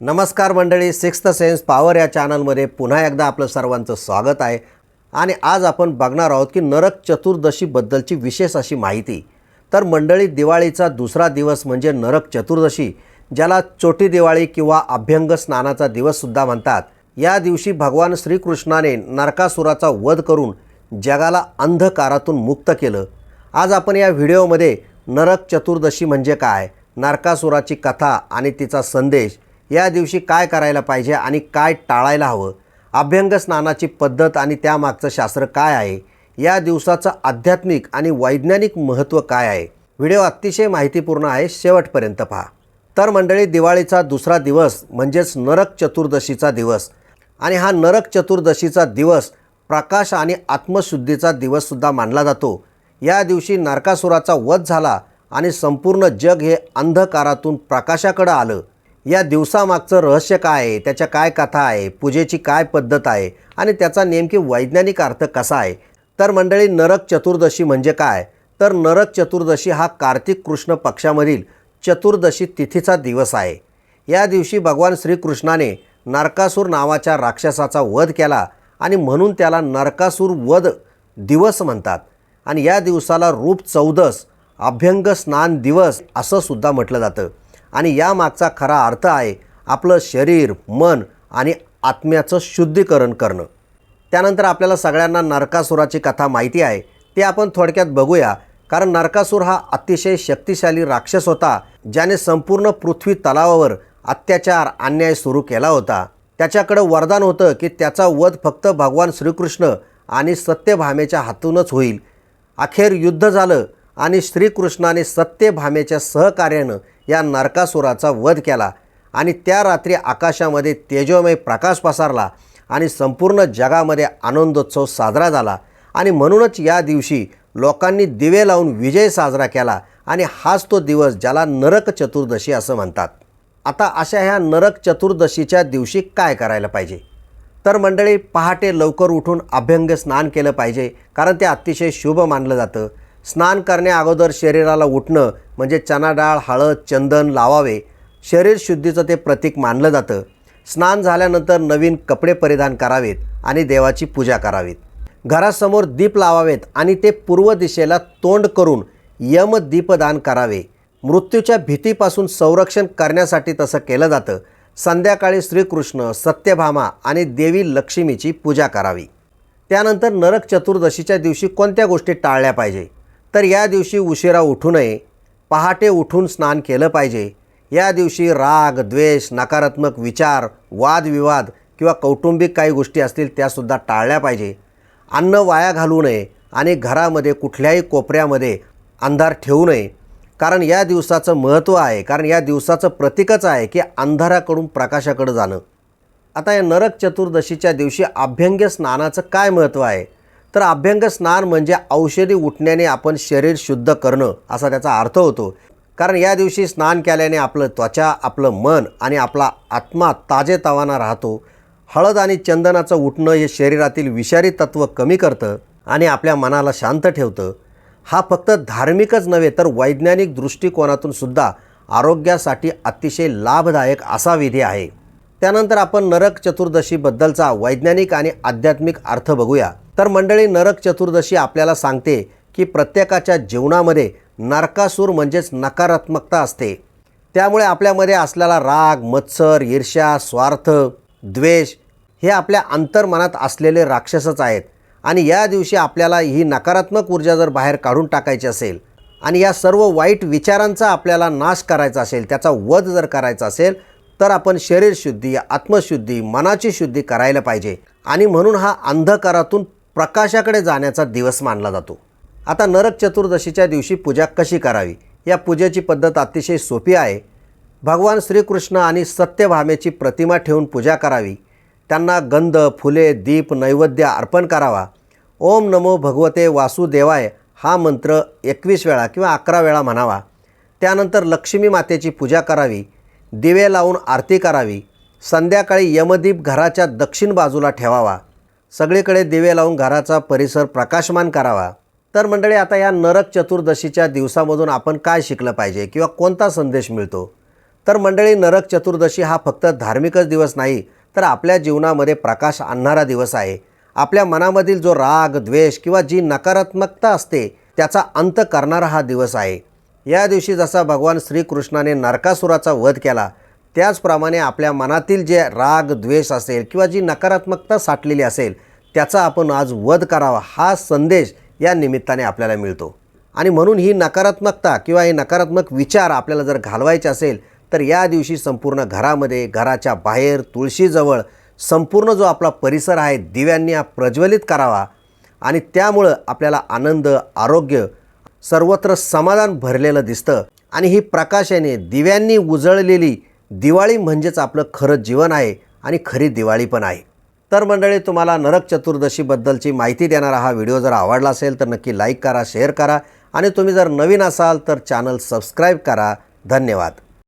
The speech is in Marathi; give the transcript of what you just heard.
नमस्कार मंडळी सिक्स्थ सेन्स पॉवर या चॅनलमध्ये पुन्हा एकदा आपलं सर्वांचं स्वागत आहे. आणि आज आपण बघणार आहोत की नरक चतुर्दशीबद्दलची विशेष अशी माहिती. तर मंडळी दिवाळीचा दुसरा दिवस म्हणजे नरक चतुर्दशी ज्याला चोटी दिवाळी किंवा अभ्यंग स्नानाचा दिवससुद्धा म्हणतात. या दिवशी भगवान श्रीकृष्णाने नरकासुराचा वध करून जगाला अंधकारातून मुक्त केलं. आज आपण या व्हिडिओमध्ये नरक चतुर्दशी म्हणजे काय नरकासुराची कथा आणि तिचा संदेश या दिवशी काय करायला पाहिजे आणि काय टाळायला हवं? अभ्यंग स्नानाची पद्धत आणि त्यामागचं शास्त्र काय आहे? या दिवसाचं आध्यात्मिक आणि वैज्ञानिक महत्त्व काय आहे? व्हिडिओ अतिशय माहितीपूर्ण आहे शेवटपर्यंत पहा. तर मंडळी दिवाळीचा दुसरा दिवस म्हणजेच नरक चतुर्दशीचा दिवस. आणि हा नरक चतुर्दशीचा दिवस प्रकाश आणि आत्मशुद्धीचा दिवससुद्धा मानला जातो. या दिवशी नरकासुराचा वध झाला आणि संपूर्ण जग हे अंधकारातून प्रकाशाकडं आलं. या दिवसामागचं रहस्य काय आहे? त्याच्या काय कथा आहे? पूजेची काय पद्धत आहे? आणि त्याचा नेमकी वैज्ञानिक अर्थ कसा आहे? तर मंडळी नरक चतुर्दशी म्हणजे काय? तर नरक चतुर्दशी हा कार्तिक कृष्ण पक्षामधील चतुर्दशी तिथीचा दिवस आहे. या दिवशी भगवान श्रीकृष्णाने नरकासूर नावाच्या राक्षसाचा वध केला आणि म्हणून त्याला नरकासूर वध दिवस म्हणतात. आणि या दिवसाला रूप चौदस अभ्यंग स्नान दिवस असं सुद्धा म्हटलं जातं. आणि यामागचा खरा अर्थ आहे आपलं शरीर मन आणि आत्म्याचं शुद्धीकरण करणं. त्यानंतर आपल्याला सगळ्यांना नरकासुराची कथा माहिती आहे. ते आपण थोडक्यात बघूया कारण नरकासूर हा अतिशय शक्तिशाली राक्षस होता ज्याने संपूर्ण पृथ्वी तलावावर अत्याचार अन्याय सुरू केला होता. त्याच्याकडं वरदान होतं की त्याचा वध फक्त भगवान श्रीकृष्ण आणि सत्यभामेच्या हातूनच होईल. अखेर युद्ध झालं आणि श्रीकृष्णाने सत्यभामेच्या सहकार्यानं या नरकासुराचा वध केला आणि त्या रात्री आकाशामध्ये तेजोमय प्रकाश पसरला आणि संपूर्ण जगामध्ये आनंदोत्सव साजरा झाला. आणि म्हणूनच या दिवशी लोकांनी दिवे लावून विजय साजरा केला आणि हाच तो दिवस ज्याला नरक चतुर्दशी असं म्हणतात. आता अशा ह्या नरक चतुर्दशीच्या दिवशी काय करायला पाहिजे? तर मंडळी पहाटे लवकर उठून अभ्यंग स्नान केलं पाहिजे कारण ते अतिशय शुभ मानलं जातं. स्नान करण्या अगोदर शरीराला उठणं म्हणजे चना डाळ हळद चंदन लावावे. शरीर शुद्धीचं ते प्रतीक मानलं जातं. स्नान झाल्यानंतर नवीन कपडे परिधान करावेत आणि देवाची पूजा करावीत. घरासमोर दीप लावावेत आणि ते पूर्व दिशेला तोंड करून यम दीपदान करावे. मृत्यूच्या भीतीपासून संरक्षण करण्यासाठी तसं केलं जातं. संध्याकाळी श्रीकृष्ण सत्यभामा आणि देवी लक्ष्मीची पूजा करावी. त्यानंतर नरक चतुर्दशीच्या दिवशी कोणत्या गोष्टी टाळल्या पाहिजे? तर या दिवशी उशिरा उठू नये पहाटे उठून स्नान केलं पाहिजे. या दिवशी राग द्वेष नकारात्मक विचार वादविवाद किंवा कौटुंबिक काही गोष्टी असतील त्यासुद्धा टाळल्या पाहिजे. अन्न वाया घालू नये आणि घरामध्ये कुठल्याही कोपऱ्यामध्ये अंधार ठेवू नये. कारण या दिवसाचं महत्त्व आहे कारण या दिवसाचं प्रतीकच आहे की अंधाराकडून प्रकाशाकडं जाणं. आता या नरक चतुर्दशीच्या दिवशी अभ्यंग्य स्नानाचं काय महत्त्व आहे? तर अभ्यंग स्नान म्हणजे औषधी उठण्याने आपण शरीर शुद्ध करणं असा त्याचा अर्थ होतो. कारण या दिवशी स्नान केल्याने आपलं त्वचा आपलं मन आणि आपला आत्मा ताजेतवाना राहतो. हळद आणि चंदनाचं उठणं हे शरीरातील विषारी तत्त्व कमी करतं आणि आपल्या मनाला शांत ठेवतं. हा फक्त धार्मिकच नव्हे तर वैज्ञानिक दृष्टिकोनातून सुद्धा आरोग्यासाठी अतिशय लाभदायक असा विधी आहे. त्यानंतर आपण नरक चतुर्दशीबद्दलचा वैज्ञानिक आणि आध्यात्मिक अर्थ बघूया. तर मंडळी नरक चतुर्दशी आपल्याला सांगते की प्रत्येकाच्या जीवनामध्ये नरकासूर म्हणजेच नकारात्मकता असते. त्यामुळे आपल्यामध्ये असलेला राग मत्सर ईर्ष्या स्वार्थ द्वेष हे आपल्या अंतर्मनात असलेले राक्षसच आहेत. आणि या दिवशी आपल्याला ही नकारात्मक ऊर्जा जर बाहेर काढून टाकायची असेल आणि या सर्व वाईट विचारांचा आपल्याला नाश करायचा असेल त्याचा वध जर करायचा असेल तर आपण शरीरशुद्धी आत्मशुद्धी मनाची शुद्धी करायला पाहिजे. आणि म्हणून हा अंधकारातून प्रकाशाकडे जाण्याचा दिवस मानला जातो. आता नरक चतुर्दशीच्या दिवशी पूजा कशी करावी? या पूजेची पद्धत अतिशय सोपी आहे. भगवान श्रीकृष्ण आणि सत्यभामेची प्रतिमा ठेवून पूजा करावी. त्यांना गंध फुले दीप नैवेद्य अर्पण करावा. ओम नमो भगवते वासुदेवाय हा मंत्र एकवीस वेळा किंवा अकरा वेळा म्हणावा. त्यानंतर लक्ष्मी मातेची पूजा करावी. दिवे लावून आरती करावी. संध्याकाळी यमदीप घराच्या दक्षिण बाजूला ठेवावा. सगळीकडे दिवे लावून घराचा परिसर प्रकाशमान करावा. तर मंडळी आता या नरक चतुर्दशीच्या दिवसामधून आपण काय शिकलं पाहिजे किंवा कोणता संदेश मिळतो? तर मंडळी नरक चतुर्दशी हा फक्त धार्मिकच दिवस नाही तर आपल्या जीवनामध्ये प्रकाश आणणारा दिवस आहे. आपल्या मनामधील जो राग द्वेष किंवा जी नकारात्मकता असते त्याचा अंत करणारा हा दिवस आहे. या दिवशी जसा भगवान श्रीकृष्णाने नरकासुराचा वध केला त्याचप्रमाणे आपल्या मनातील जे राग द्वेष असेल किंवा जी नकारात्मकता साठलेली असेल त्याचा आपण आज वध करावा हा संदेश या निमित्ताने आपल्याला मिळतो. आणि म्हणून ही नकारात्मकता किंवा हे नकारात्मक विचार आपल्याला जर घालवायचे असेल तर या दिवशी संपूर्ण घरामध्ये घराच्या बाहेर तुळशीजवळ संपूर्ण जो आपला परिसर आहे दिव्यांनी हा प्रज्वलित करावा. आणि त्यामुळं आपल्याला आनंद आरोग्य सर्वत्र समाधान भरलेलं दिसतं. आणि ही प्रकाशाने दिव्यांनी उजळलेली दिवाळी म्हणजेच आपलं खरं जीवन आहे आणि खरी दिवाळी पण आहे. तर मंडळी तुम्हाला नरक चतुर्दशीबद्दलची माहिती देणारा हा व्हिडिओ जर आवडला असेल तर नक्की लाईक करा शेअर करा आणि तुम्ही जर नवीन असाल तर चॅनल सबस्क्राईब करा. धन्यवाद.